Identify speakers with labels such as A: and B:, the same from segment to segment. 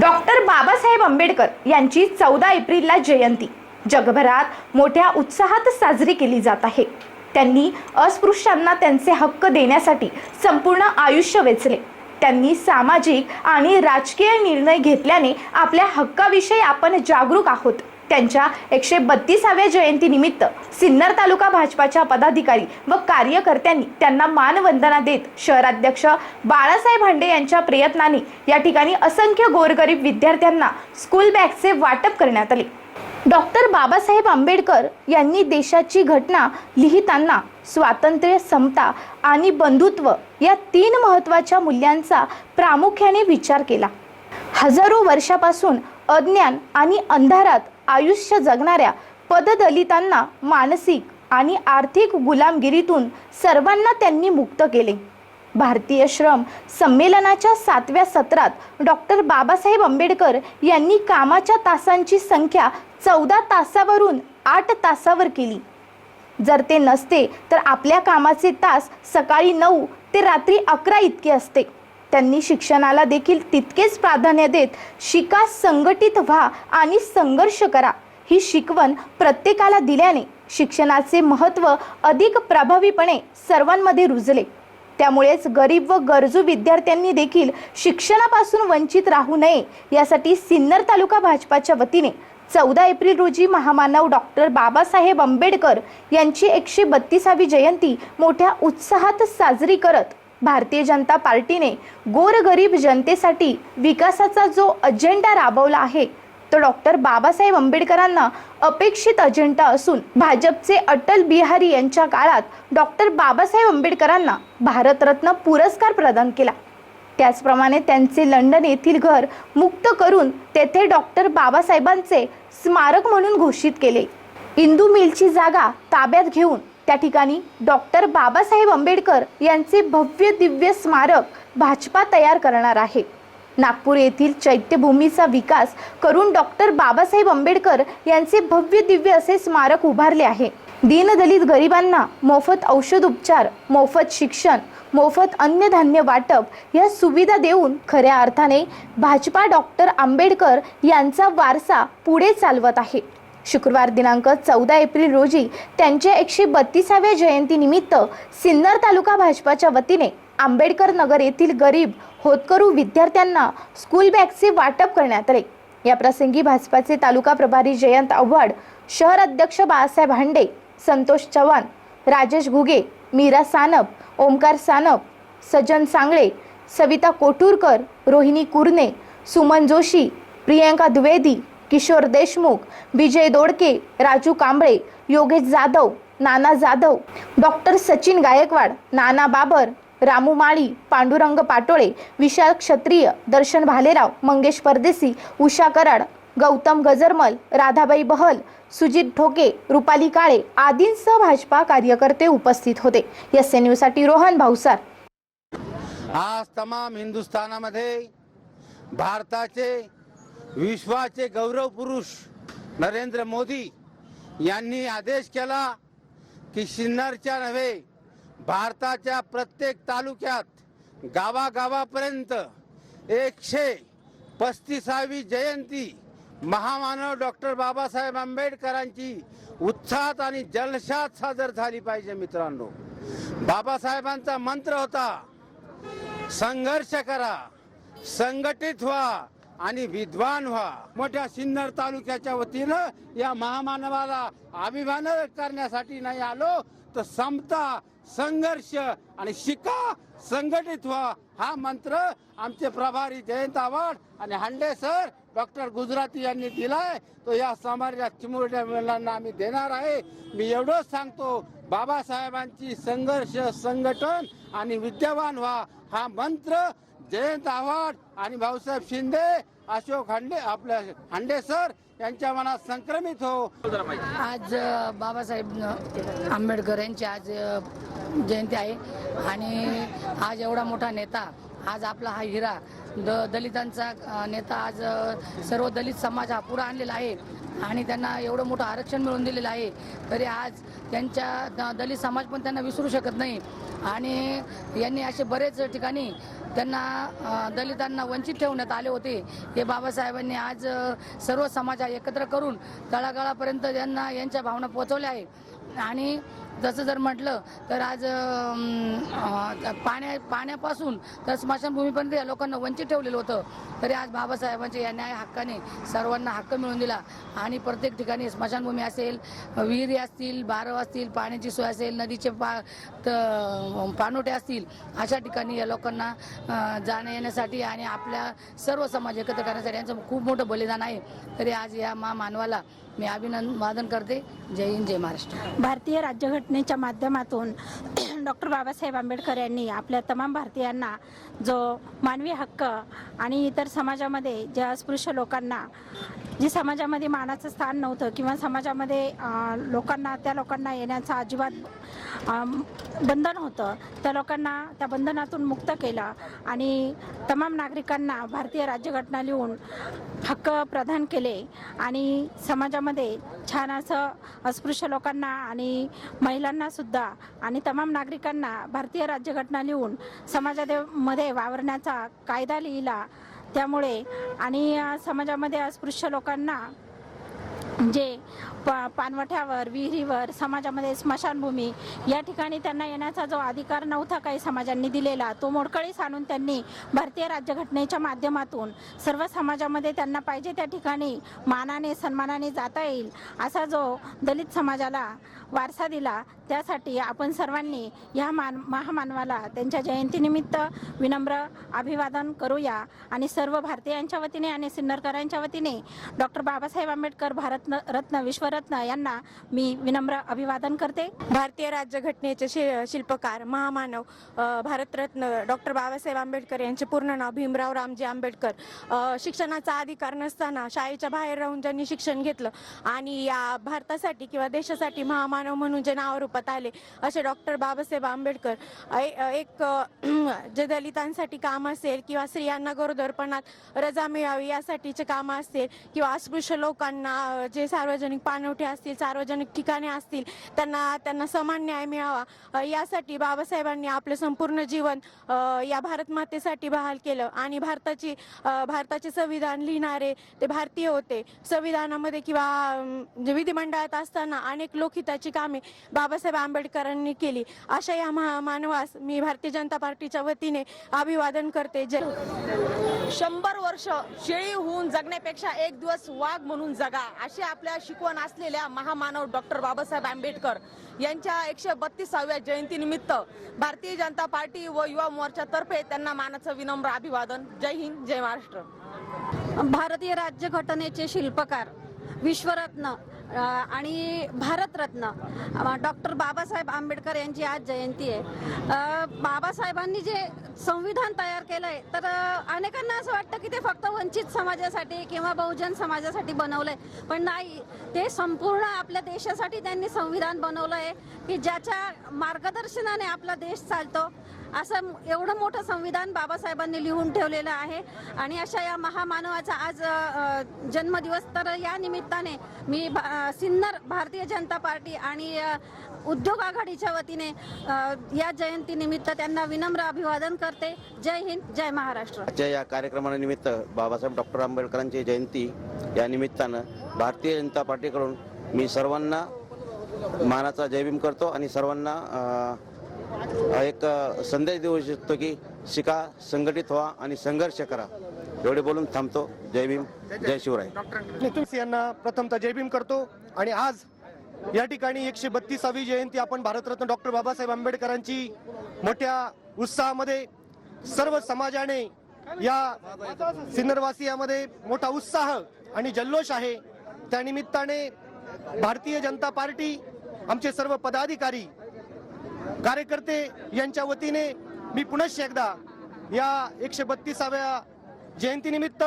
A: Doctor Babasaheb Ambedkar यांची चौदा एप्रिलला जयंती. जगभरात मोठ्या उत्साहात साजरी केली जात आहे. त्यांनी अस्पृश्यांना त्यांचे हक्क देण्यासाठी संपूर्ण आयुष्य वेचले. त्यांनी सामाजिक आणि राजकीय निर्णय घेतल्याने आपल्या हक्काविषयी आपण जागरूक आहोत. त्यांच्या एकशे बत्तीसाव्या जयंतीनिमित्त सिन्नर तालुका भाजपाच्या पदाधिकारी व कार्यकर्त्यांनी त्यांना मानवंदना देत शहराध्यक्ष बाळासाहेब हांडे यांच्या प्रयत्नाने या ठिकाणी असंख्य गोरगरीब विद्यार्थ्यांना स्कूल बॅगचे वाटप करण्यात आले. डॉक्टर बाबासाहेब आंबेडकर यांनी देशाची घटना लिहिताना स्वातंत्र्य समता आणि बंधुत्व या तीन महत्त्वाच्या मूल्यांचा प्रामुख्याने विचार केला. हजारो वर्षापासून अज्ञान आणि अंधारात आयुष्य जगणाऱ्या पददलितांना मानसिक आणि आर्थिक गुलामगिरीतून सर्वांना त्यांनी मुक्त केले. भारतीय श्रम संमेलनाच्या सातव्या सत्रात डॉक्टर बाबासाहेब आंबेडकर यांनी कामाच्या तासांची संख्या चौदा तासावरून आठ तासावर केली. जर ते नसते तर आपल्या कामाचे तास सकाळी नऊ ते रात्री अकरा इतके असते. त्यांनी शिक्षणाला देखील तितकेच प्राधान्य देत शिका संघटित व्हा आणि संघर्ष करा. ही शिकवण प्रत्येकाला दिल्याने शिक्षणाचे महत्त्व अधिक प्रभावीपणे सर्वांमध्ये रुजले. त्यामुळेच गरीब व गरजू विद्यार्थ्यांनी देखील शिक्षणापासून वंचित राहू नये यासाठी सिन्नर तालुका भाजपाच्या वतीने चौदा एप्रिल रोजी महामानव डॉक्टर बाबासाहेब आंबेडकर यांची एकशे बत्तीसावी जयंती मोठ्या उत्साहात साजरी करत भारतीय जनता पार्टीने गोरगरीब जनतेसाठी विकासाचा जो अजेंडा राबवला आहे तो डॉक्टर बाबासाहेब आंबेडकरांना अपेक्षित अजेंडा असून भाजपचे अटल बिहारी यांच्या काळात डॉक्टर बाबासाहेब आंबेडकरांना भारतरत्न पुरस्कार प्रदान केला. त्याचप्रमाणे त्यांचे लंडन येथील घर मुक्त करून तेथे डॉक्टर बाबासाहेबांचे स्मारक म्हणून घोषित केले. इंदू मिलची जागा ताब्यात घेऊन त्या ठिकाणी डॉक्टर बाबासाहेब आंबेडकर यांचे भव्य दिव्य स्मारक भाजपा तयार करणार आहे. नागपूर येथील चैत्यभूमीचा विकास करून डॉक्टर बाबासाहेब आंबेडकर यांचे भव्य दिव्य असे स्मारक उभारले आहे. दीनदलित गरिबांना मोफत औषध उपचार मोफत शिक्षण मोफत अन्नधान्य वाटप या सुविधा देऊन खऱ्या अर्थाने भाजपा डॉक्टर आंबेडकर यांचा वारसा पुढे चालवत आहे. शुक्रवार दिनांक चौदा एप्रिल रोजी त्यांच्या एकशे बत्तीसाव्या जयंतीनिमित्त सिन्नर तालुका भाजपाच्या वतीने आंबेडकर नगर येथील गरीब होतकरू विद्यार्थ्यांना स्कूल बॅगचे वाटप करण्यात आले. या प्रसंगी भाजपाचे तालुका प्रभारी जयंत आव्हाड शहर अध्यक्ष बाळासाहेब हांडे संतोष चव्हाण राजेश घुगे मीरा सानप ओमकार सानप सज्जन सांगळे सविता कोटूरकर रोहिणी कुरणे सुमन जोशी प्रियंका द्विवेदी किशोर देशमुख विजय दोडके राजू कांबळे योगेश जाधव नाना जाधव डॉक्टर सचिन गायकवाड नाना बाबर रामू माळी पांडुरंग पाटोळे विशाल क्षत्रिय दर्शन भालेराव मंगेश परदेसी उषा कराड गौतम गजरमल राधाबाई बहल सुजित ठोके रुपाली काळे आदींसह भाजपा कार्यकर्ते उपस्थित होते. एस एनसाठी रोहन भाऊसार.
B: आज तमाम हिंदुस्थानामध्ये भारताचे विश्वाचे गौरव पुरुष नरेंद्र मोदी यांनी आदेश केला की सिन्नरच्या नव्हे भारताच्या प्रत्येक तालुक्यात गावागावापर्यंत एकशे पस्तीसावी जयंती महामानव डॉक्टर बाबासाहेब आंबेडकरांची उत्साहात आणि जलशात सादर झाली पाहिजे मित्रांनो. बाबासाहेबांचा मंत्र होता संघर्ष करा संघटित व्हा आणि विद्वान व्हा. मोठ्या सिन्नर तालुक्याच्या वतीनं या महामानवाला अभिमान करण्यासाठी नाही आलो तर समता संघर्ष आणि शिका संघटित व्हा. हा मंत्र आमचे प्रभारी जयंत आव्हाड आणि हांडे सर डॉक्टर गुजराती यांनी दिलाय. तो या समाजात चिमुरड्या मुलांना आम्ही देणार आहे. मी एवढंच सांगतो बाबासाहेबांची संघर्ष संघटन आणि विद्यमान व्हा. हा मंत्र जयंत आव्हाड आणि भाऊसाहेब शिंदे अशोक हांडे आपल्या हांडे सर यांच्या मनात संक्रमित हो.
C: आज बाबासाहेब आंबेडकर यांची आज जयंती आहे. आणि आज एवढा मोठा नेता आज आपला हा हिरा द दलितांचा नेता आज सर्व दलित समाज हा पुढे आणलेला आहे. आणि त्यांना एवढं मोठं आरक्षण मिळवून दिलेलं आहे. तरी आज त्यांच्या द- दलित समाज पण त्यांना विसरू शकत नाही. आणि यांनी असे बरेच ठिकाणी त्यांना दलितांना वंचित ठेवण्यात आले होते. हे बाबासाहेबांनी आज सर्व समाज एकत्र करून तळागाळापर्यंत त्यांना यांच्या भावना पोहोचवल्या आहे आणि जसं जर म्हटलं तर आज पाण्या पाण्यापासून तर स्मशानभूमीपर्यंत या लोकांना वंचित ठेवलेलं होतं. तरी आज बाबासाहेबांच्या या न्याय हक्काने सर्वांना हक्क मिळवून दिला. आणि प्रत्येक ठिकाणी स्मशानभूमी असेल विहिरी असतील बारव असतील पाण्याची सोय असेल नदीचे पा त- पाणोटे असतील अशा ठिकाणी या लोकांना जाण्या येण्यासाठी आणि आपल्या सर्व समाज एकत्र करण्यासाठी यांचं खूप मोठं बलिदान आहे. तरी आज या मा मानवाला मी अभिनंदन करते. जय हिंद जय महाराष्ट्र.
D: भारतीय राज्यघटनेच्या माध्यमातून डॉक्टर बाबासाहेब आंबेडकर यांनी आपल्या तमाम भारतीयांना जो मानवी हक्क आणि इतर समाजामध्ये ज्या अस्पृश्य लोकांना जे समाजामध्ये मानाचं स्थान नव्हतं किंवा समाजामध्ये लोकांना त्या लोकांना येण्याचं अजिबात बंधन होतं त्या लोकांना त्या बंधनातून मुक्त केलं आणि तमाम नागरिकांना भारतीय राज्यघटना लिहून हक्क प्रदान केले आणि समाजामध्ये छान असं अस्पृश्य लोकांना आणि महिलांना सुद्धा आणि तमाम नागरिकांना भारतीय राज्यघटना लिहून समाजामध्ये वावरण्याचा कायदा लिहिला. त्यामुळे आणि समाजामध्ये अस्पृश्य लोकांना जे प पानवठ्यावर विहिरीवर समाजामध्ये स्मशानभूमी या ठिकाणी त्यांना येण्याचा जो अधिकार नव्हता काही समाजांनी दिलेला तो मोडकळीस आणून त्यांनी भारतीय राज्यघटनेच्या माध्यमातून सर्व समाजामध्ये त्यांना पाहिजे त्या ठिकाणी मानाने सन्मानाने जाता येईल असा जो दलित समाजाला वारसा दिला त्यासाठी आपण सर्वांनी ह्या मान महामानवाला त्यांच्या जयंतीनिमित्त विनम्र अभिवादन करूया. आणि सर्व भारतीयांच्या वतीने आणि सिन्नरकरांच्या वतीने डॉक्टर बाबासाहेब आंबेडकर भारत रत्न विश्वरत्न यांना मी विनम्र अभिवादन करते.
E: भारतीय राज्यघटनेचे शि शिल्पकार महामानव भारतरत्न डॉक्टर बाबासाहेब आंबेडकर यांचे पूर्ण नाव भीमराव रामजी आंबेडकर. शिक्षणाचा अधिकार नसताना शाळेच्या बाहेर राहून ज्यांनी शिक्षण घेतलं आणि या भारतासाठी किंवा देशासाठी महामानव म्हणून जे नावरूपात आले असे डॉक्टर बाबासाहेब आंबेडकर एक जे दलितांसाठी काम असेल किंवा स्त्रियांना गरोदरपणात रजा मिळावी यासाठीचे कामं असतील किंवा अस्पृश्य लोकांना जे सार्वजनिक पाणवठे असतील सार्वजनिक ठिकाणे असतील त्यांना त्यांना समान न्याय मिळावा. यासाठी बाबासाहेबांनी आपलं संपूर्ण जीवन या भारत मातेसाठी बहाल केलं. आणि भारताची भारताचे संविधान लिहिणारे ते भारतीय होते. संविधानामध्ये किंवा विधिमंडळात असताना अनेक लोकहिताची कामे बाबासाहेब आंबेडकरांनी केली. अशा या महा- मानवास मी भारतीय जनता पार्टीच्या वतीने अभिवादन करते. जय
F: शंभर वर्ष शेळी होऊन जगण्यापेक्षा एक दिवस वाघ म्हणून जगा. अशी आपल्या शिकवण असलेल्या महामानव डॉक्टर बाबासाहेब आंबेडकर यांच्या एकशे बत्तीसाव्या जयंतीनिमित्त भारतीय जनता पार्टी व युवा मोर्चातर्फे त्यांना मानाचं विनम्र अभिवादन. जय हिंद जय महाराष्ट्र.
D: भारतीय राज्यघटनेचे शिल्पकार विश्वरत्न आणि भारतरत्न डॉक्टर बाबासाहेब आंबेडकर यांची आज जयंती आहे. बाबासाहेबांनी जे संविधान तयार केलंय तर अनेकांना असं वाटतं की ते फक्त वंचित समाजासाठी किंवा बहुजन समाजासाठी बनवलंय पण नाही. ते संपूर्ण आपल्या देशासाठी त्यांनी संविधान बनवलं आहे की ज्याच्या मार्गदर्शनाने आपला देश चालतो. असं एवढं मोठं संविधान बाबासाहेबांनी लिहून ठेवलेलं आहे. आणि अशा या महामानवाचा आज जन्मदिवस तर या निमित्ताने मी भा- सिन्नर भारतीय जनता पार्टी आणि उद्योग आघाडीच्या वतीने या जयंतीनिमित्त त्यांना विनम्र अभिवादन करते. जय हिंद जय महाराष्ट्र.
G: जय या कार्यक्रमानिमित्त बाबासाहेब डॉक्टर आंबेडकरांची जयंती या निमित्तानं भारतीय जनता पार्टीकडून मी सर्वांना मानाचा जयभीम करतो आणि सर्वांना एक संदेश देऊ इच्छितो की शिका संघटित व्हा आणि संघर्ष करा. एवढे बोलून थांबतो. जय भीम जय शिवराय.
H: नितीश यांना प्रथमतः जय भीम करतो आणि आज या ठिकाणी एकशे बत्तीसावी जयंती आपण भारतरत्न डॉक्टर बाबासाहेब आंबेडकरांची मोठ्या उत्साहामध्ये सर्व समाजाने या सिन्नरवासियामध्ये मोठा उत्साह आणि जल्लोष आहे. त्यानिमित्ताने भारतीय जनता पार्टी आमचे सर्व पदाधिकारी कार्यकर्ते यांच्या वतीने मी पुनश्च एकदा या एकशे बत्तीसाव्या जयंतीनिमित्त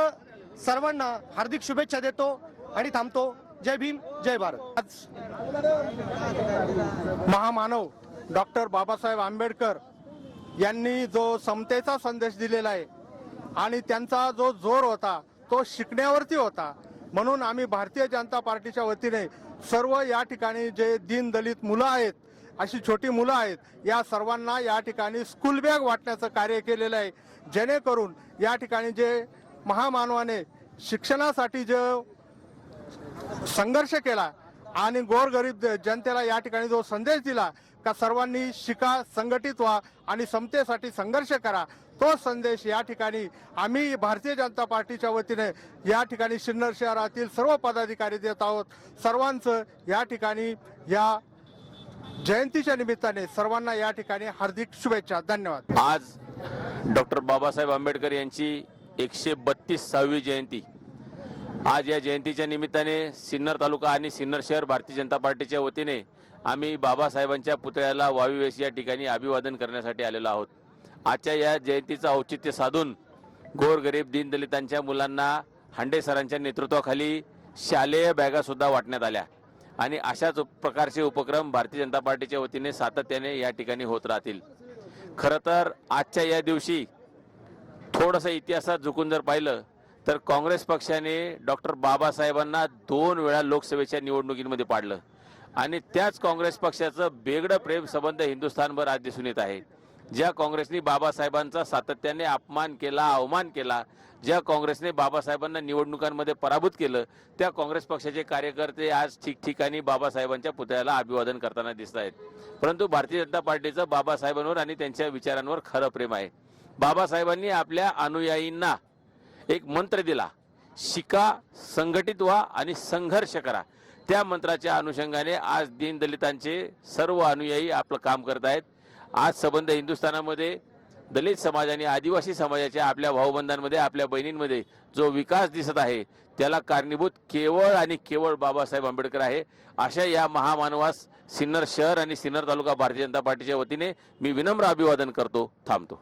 H: सर्वांना हार्दिक शुभेच्छा देतो आणि थांबतो. जय भीम जय भारत.
I: आज महामानव डॉक्टर बाबासाहेब आंबेडकर यांनी जो समतेचा संदेश दिलेला आहे आणि त्यांचा जो जोर होता तो शिकण्यावरती होता म्हणून आम्ही भारतीय जनता पार्टीच्या वतीने सर्व या ठिकाणी जे दीन दलित मुलं आहेत अशी छोटी मुलं आहेत. या सर्वांना या ठिकाणी स्कूल बॅग वाटण्याचं कार्य केलेलं आहे. जेणेकरून या ठिकाणी जे महामानवाने शिक्षणासाठी जे संघर्ष केला आणि गोरगरीब जनतेला या ठिकाणी जो संदेश दिला का सर्वांनी शिका संघटित व्हा आणि समतेसाठी संघर्ष करा तो संदेश या ठिकाणी आम्ही भारतीय जनता पार्टीच्या वतीने या ठिकाणी सिन्नर शहरातील सर्व पदाधिकारी देत आहोत. सर्वांचं या ठिकाणी या जयंतीच्या निमित्ताने सर्वांना या ठिकाणी हार्दिक शुभेच्छा. धन्यवाद.
J: आज डॉक्टर बाबासाहेब आंबेडकर यांची एकशे बत्तीस सहावी जयंती. आज या जयंतीच्या निमित्ताने सिन्नर तालुका आणि सिन्नर शहर भारतीय जनता पार्टीच्या वतीने आम्ही बाबासाहेबांच्या पुतळ्याला वावीवेस या ठिकाणी अभिवादन करण्यासाठी आलेलो आहोत. आजच्या या जयंतीचं औचित्य साधून गोरगरीब दीनदलितांच्या मुलांना हांडे सरांच्या नेतृत्वाखाली शालेय बॅगासुद्धा वाटण्यात आल्या. आणि अशाच प्रकारचे उपक्रम भारतीय जनता पार्टीच्या वतीने सातत्याने या ठिकाणी होत राहतील. खरं तर आजच्या या दिवशी थोडंसं इतिहासात झुकून जर पाहिलं तर काँग्रेस पक्षाने डॉक्टर बाबासाहेबांना दोन वेळा लोकसभेच्या निवडणुकीमध्ये पाडलं. आणि त्याच काँग्रेस पक्षाचं बेगडं प्रेम संबंध हिंदुस्थानभर आज दिसून येत आहे. ज्या काँग्रेसने बाबासाहेबांचा सातत्याने अपमान केला अवमान केला ज्या काँग्रेसने बाबासाहेबांना निवडणुकांमध्ये पराभूत केलं त्या काँग्रेस पक्षाचे कार्यकर्ते आज ठिकठिकाणी बाबासाहेबांच्या पुतळ्याला अभिवादन करताना दिसत आहेत. परंतु भारतीय जनता पार्टीचं बाबासाहेबांवर आणि त्यांच्या विचारांवर खरं प्रेम आहे. बाबासाहेबांनी आपल्या अनुयायींना एक मंत्र दिला शिका संघटित व्हा आणि संघर्ष करा. त्या मंत्राच्या अनुषंगाने आज दीनदलितांचे सर्व अनुयायी आपलं काम करत आहेत. आज संबंध हिंदुस्थानामध्ये दलित समाज आणि आदिवासी समाजाच्या आपल्या भाऊबंधांमध्ये आपल्या बहिणींमध्ये जो विकास दिसत आहे त्याला कारणीभूत केवळ आणि केवळ बाबासाहेब आंबेडकर आहे. अशा या महामानवास सिन्नर शहर आणि सिन्नर तालुका भारतीय जनता पार्टीच्या वतीने मी विनम्र अभिवादन करतो थांबतो.